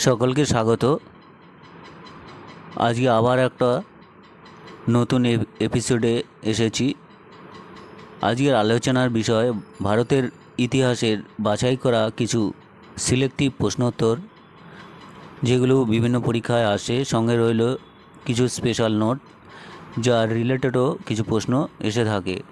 সকলকে স্বাগত। আজকে আবার একটা নতুন এপ- এপিসোডে এসেছি। আজকের আলোচনার বিষয়, ভারতের ইতিহাসের বাছাই করা কিছু সিলেক্টিভ প্রশ্নোত্তর, যেগুলো বিভিন্ন পরীক্ষায় আসে। সঙ্গে রইল কিছু স্পেশাল নোট যার রিলেটেডও কিছু প্রশ্ন এসে থাকে।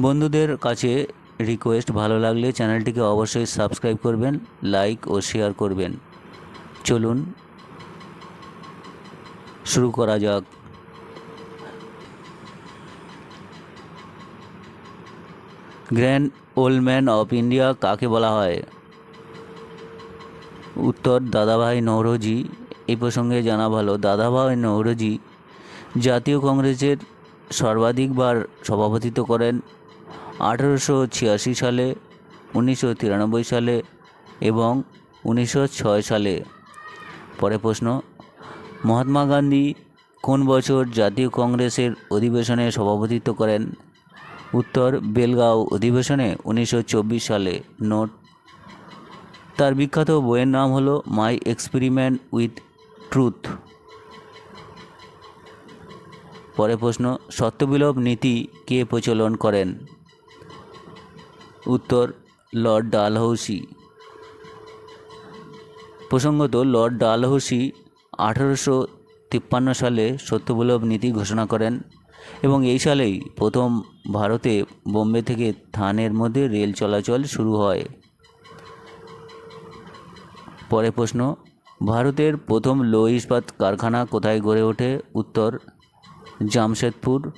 বন্ধুদের কাছে রিকোয়েস্ট ভালো লাগলে চ্যানেলটিকে অবশ্যই সাবস্ক্রাইব করবেন লাইক ও শেয়ার করবেন। চলুন, শুরু করা যাক। Grand old man of India কাকে বলা হয়? উত্তর, দাদাভাই নৌরোজি। এই প্রসঙ্গে জানা ভালো, দাদাভাই নৌরোজি জাতীয় কংগ্রেসের সর্বাধিকবার সভাপতিত্ব করেন। আঠেরোশো ছিয়াশি সালে, উনিশশো তিরানব্বই সালে এবং উনিশশো ছয় সালে। পরে প্রশ্ন, মহাত্মা গান্ধী কোন বছর জাতীয় কংগ্রেসের অধিবেশনে সভাপতিত্ব করেন? উত্তর, বেলগাঁও অধিবেশনে, উনিশশো চব্বিশ সালে। নোট, তার বিখ্যাত বইয়ের নাম হলো মাই এক্সপেরিমেন্ট উইথ ট্রুথ। পরে প্রশ্ন, সত্যবিলোপ নীতি কে প্রচলন করেন? উত্তর লর্ড ডালহৌসি। প্রসঙ্গত, লর্ড ডালহৌসি আঠারোশো তিপ্পান্ন সালে সত্যবিলোপ নীতি ঘোষণা করেন এবং এই সালেই প্রথম ভারতে বোম্বে থেকে থানের মধ্যে রেল চলাচল শুরু হয়। পরে প্রশ্ন, ভারতের প্রথম লৌহ ইস্পাত কারখানা কোথায় গড়ে ওঠে? উত্তর, জামশেদপুর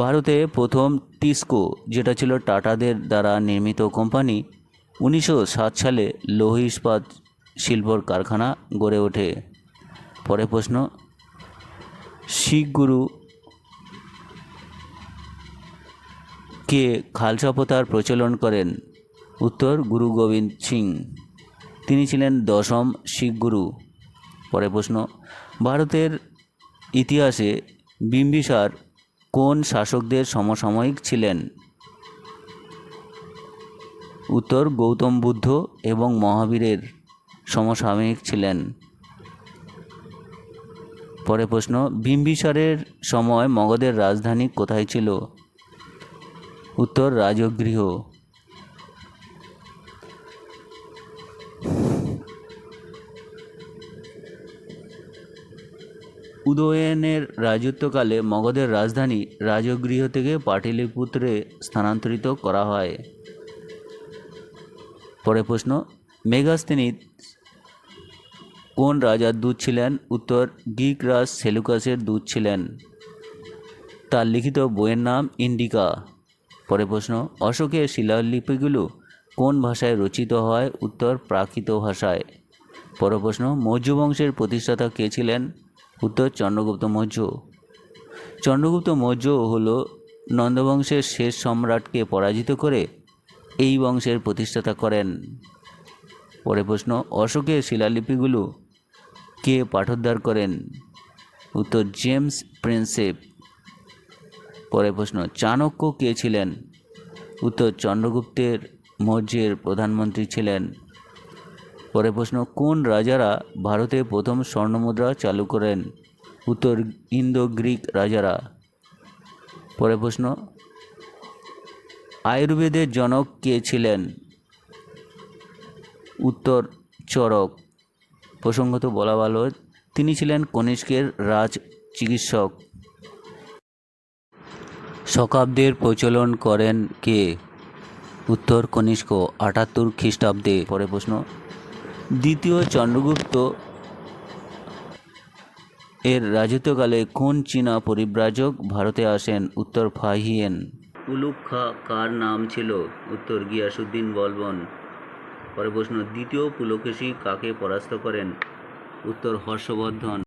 ভারতে প্রথম টিস্কো, যেটা ছিল টাটাদের দ্বারা নির্মিত কোম্পানি, উনিশশো সাত সালে লৌহ ইস্পাত শিল্পর কারখানা গড়ে ওঠে। পরে প্রশ্ন শিখ গুরু কে খালসা প্রথার প্রচলন করেন? উত্তর, গুরু গোবিন্দ সিং। তিনি ছিলেন দশম শিখ গুরু পরে প্রশ্ন, ভারতের ইতিহাসে বিম্বিসার কোন শাসকদের সমসাময়িক ছিলেন? উত্তর, গৌতম বুদ্ধ এবং মহাবীরের সমসাময়িক ছিলেন। পরে প্রশ্ন, বিম্বিসারের সময় মগধের রাজধানী কোথায় ছিল? উত্তর, রাজগৃহ। উদয়নের রাজত্বকালে মগধের রাজধানী রাজগৃহ থেকে পাটলিপুত্রে স্থানান্তরিত করা হয়। পরে প্রশ্ন মেগাস্তিনিত কোন রাজার দূত ছিলেন? উত্তর, গ্রিক রাজ সেলুকাসের দূত ছিলেন। তার লিখিত বইয়ের নাম ইন্ডিকা। পরে প্রশ্ন, অশোকের শিলালিপিগুলো কোন ভাষায় রচিত হয়? উত্তর, প্রাকৃত ভাষায়। পরে প্রশ্ন মৌর্য বংশের প্রতিষ্ঠাতা কে ছিলেন? উত্তর চন্দ্রগুপ্ত মৌর্য। চন্দ্রগুপ্ত মৌর্য হল নন্দবংশের শেষ সম্রাটকে পরাজিত করে এই বংশের প্রতিষ্ঠাতা করেন। পরে প্রশ্ন, অশোকের শিলালিপিগুলো কে পাঠোদ্ধার করেন? উত্তর, জেমস প্রিন্সেপ। পরে প্রশ্ন, চাণক্য কে ছিলেন? উত্তর, চন্দ্রগুপ্তের মৌর্যের প্রধানমন্ত্রী ছিলেন। পরে প্রশ্ন, কোন রাজারা ভারতে প্রথম স্বর্ণমুদ্রা চালু করেন? উত্তর ইন্দো গ্রিক রাজারা। পরে প্রশ্ন আয়ুর্বেদের জনক কে ছিলেন? উত্তর চরক প্রসঙ্গত বলা ভালো, তিনি ছিলেন কনিষ্কের রাজ চিকিৎসক। শকাব্দের প্রচলন করেন কে? উত্তর, কনিষ্ক, আটাত্তর খ্রিস্টাব্দে। পরে প্রশ্ন দ্বিতীয় চন্দ্রগুপ্ত এর রাজত্বকালে কোন চীনা পরিব্রাজক ভারতে আসেন? উত্তর ফাহিয়েন উলুক কার নাম ছিল? উত্তর গিয়াসুদ্দিন বলবন। পরে প্রশ্ন, দ্বিতীয় পুলকেশী কাকে পরাস্ত করেন? উত্তর হর্ষবর্ধন।